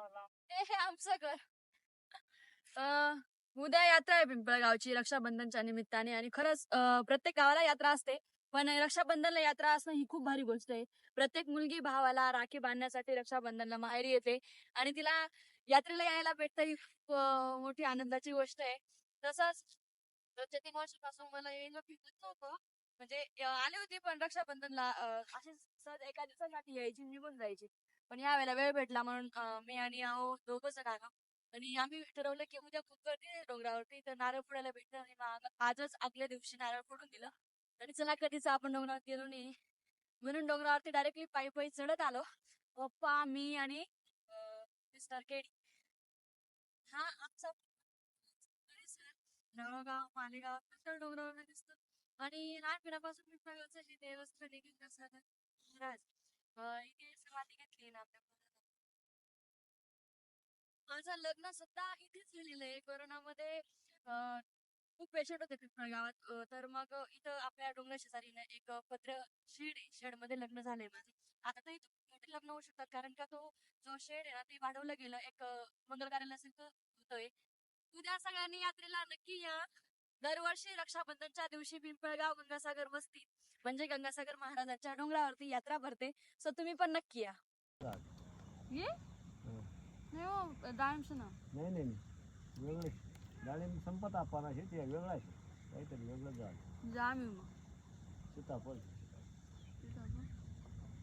हे आमचं घर. उद्या यात्रा आहे पिंपळगावची रक्षाबंधनच्या निमित्ताने आणि खरंच प्रत्येक गावाला यात्रा असते. पण रक्षाबंधनला यात्रा असणं ही खूप भारी गोष्ट आहे. प्रत्येक मुलगी भावाला राखी बांधण्यासाठी रक्षाबंधनला माहेरी येते आणि तिला यात्रेला यायला भेटतं ही मोठी आनंदाची गोष्ट आहे. तसंच दोनच्या तीन वर्षापासून मला यायला भेटत नव्हतं. म्हणजे आले होते पण रक्षाबंधनला अं, असे सहज एका दिवसासाठी यायची निघून जायची. पण यावेळेला वेळ भेटला म्हणून मी आणि अहो दोघं जण आणि आम्ही ठरवलं की उद्या खूप गर्दी डोंगरावरती तर नारळ फोडायला भेटलं आणि आजच आदल्या दिवशी नारळ फोडून दिलं. आणि चला कधीच आपण डोंगरावर गेलो नाही. म्हणून डोंगरावरती डायरेक्टली पायी पायी चढत आलो. पप्पा मी आणि मिस्टर केडी. हा आमचा नळगाव मालेगाव नंतर डोंगरावर दिसतो. आणि लहानपणापासून मी प्रगतचं हे देवस्थान देखील महाराज इथे समाधी घेतली ना आपल्या माझं लग्न सुद्धा इथेच झालेलं आहे. कोरोनामध्ये खूप पेशंट होते गावात. तर मग इथं आपल्या डोंगर शेजारीने एक पत्र शेड शेडमध्ये लग्न झालंय माझं. आता तर इथं मोठे लग्न होऊ शकतात. कारण का तो जो शेड आहे ना ते वाढवलं गेलं. एक अं, मंगल कार्यालयासारखं होतोय. उद्या सगळ्यांनी यात्रेला नक्की या. दरवर्षी रक्षाबंधनच्या दिवशी पिंपळगाव गंगासागर वस्ती म्हणजे गंगासागर महाराजांच्या डोंगरावरती यात्रा भरते. सो तुम्ही पण नक्की या. ये? नाही हो डाळिंबचं ना नाही नाही नाही. वेगळे डाळिंब संपत आपण आहे ते वेगळं आहे. काहीतरी वेगळं झाड जा मी मग. सीताफळ.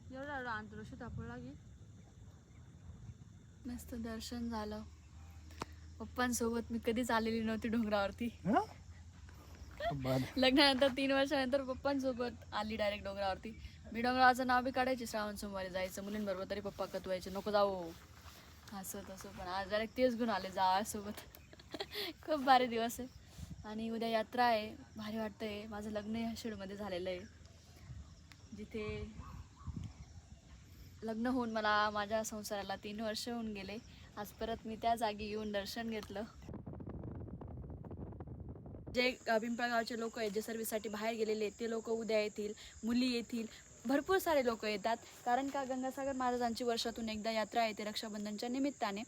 एवढा एवढा आणतो सीताफळ लागे मस्त दर्शन झालं. पप्पांसोबत मी कधीच आलेली नव्हती डोंगरावरती. लग्नानंतर तीन वर्षानंतर पप्पांसोबत आली डायरेक्ट डोंगरावरती. मी डोंगराचं नाव बी काढायचे श्रावण सोमवारी जायचं मुलींबरोबर तरी पप्पा कतवायचे नको जाऊ. असं तसं. पण आज डायरेक्ट तेच घेऊन आले जा सोबत. खूप भारी दिवस आहे. आणि उद्या यात्रा आहे. भारी वाटतंय. माझं लग्न ह्या शेडमध्ये झालेलं आहे. जिथे लग्न होऊन मला माझ्या संसाराला तीन वर्ष होऊन गेले. आज परत मी त्या जागी येऊन दर्शन घेतलं. जे अ, पिंपळगावचे लोक आहेत जे सर्व्हिससाठी बाहेर गेलेले आहेत ते लोक उद्या येतील मुली येतील भरपूर सारे लोक येतात. कारण का गंगासागर महाराजांची वर्षातून एकदा यात्रा येते रक्षाबंधनच्या निमित्ताने.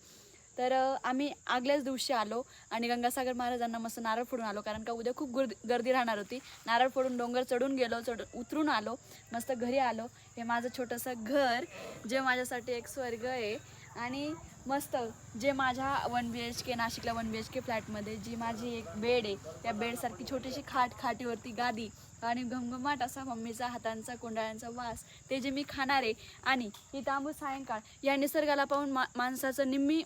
तर आम्ही आगल्याच दिवशी आलो आणि गंगासागर महाराजांना मस्त नारळ फोडून आलो. कारण का उद्या खूप गर्दी गर्दी राहणार होती. नारळ फोडून डोंगर चढून गेलो चढ उतरून आलो मस्त घरी आलो. हे माझं छोटंसं घर जे माझ्यासाठी एक स्वर्ग आहे. आणि मस्त जे माझ्या वन बी एच के नाशिकला वन बी एच के फ्लॅटमध्ये जी माझी एक बेड आहे त्या बेडसारखी छोटीशी खाट खाटीवरती गादी आणि घमघमाट असा मम्मीचा हातांचा कोंडाळ्यांचा वास ते जे मी खाणार आहे. आणि ही तांबू सायंकाळ या निसर्गाला पाहून मा माणसाचं निम्मी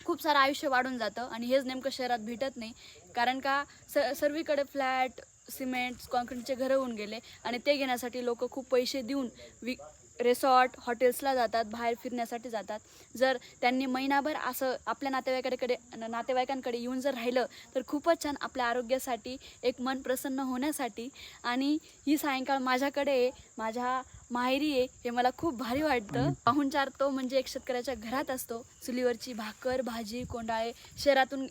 खूप सारं आयुष्य वाढून जातं आणि हेच नेमकं शहरात भेटत नाही. कारण का स सर्वीकडे फ्लॅट सिमेंट कॉन्क्रीटचे घरं होऊन गेले आणि ते घेण्यासाठी लोक खूप पैसे देऊन वि रिसॉर्ट हॉटेल्सला जातात बाहेर फिरण्यासाठी जातात. जर त्यांनी महिनाभर असं आपल्या नातेवाईकाकडे नातेवाईकांकडे येऊन जर राहिलं तर खूपच छान आपल्या आरोग्यासाठी एक मन प्रसन्न होण्यासाठी. आणि ही सायंकाळ माझ्याकडे माझ्या माहेरी आहे हे मला खूप भारी वाटतं. पाहुणचार तो म्हणजे एक शेतकऱ्याच्या घरात असतो. चुलीवरची भाकर भाजी कोंडाळे शहरातून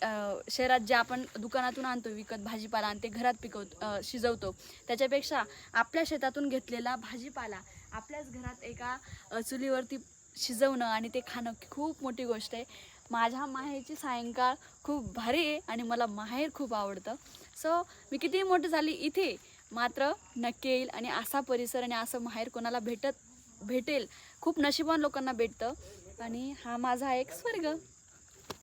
शहरात जे आपण दुकानातून आणतो विकत भाजीपाला आणि ते घरात पिकवतो शिजवतो. त्याच्यापेक्षा आपल्या शेतातून घेतलेला भाजीपाला आपल्याच घरात एका चुलीवरती शिजवणं आणि ते खाणं खूप मोठी गोष्ट आहे. माझ्या माहेरची सायंकाळ खूप भारी आहे आणि मला माहेर खूप आवडतं. सो मी कितीही मोठी झाली इथे मात्र नक्की येईल आणि असा परिसर आणि असं माहेर कोणाला भेटत भेटेल खूप नशिबान लोकांना भेटतं. आणि हा माझा एक स्वर्ग.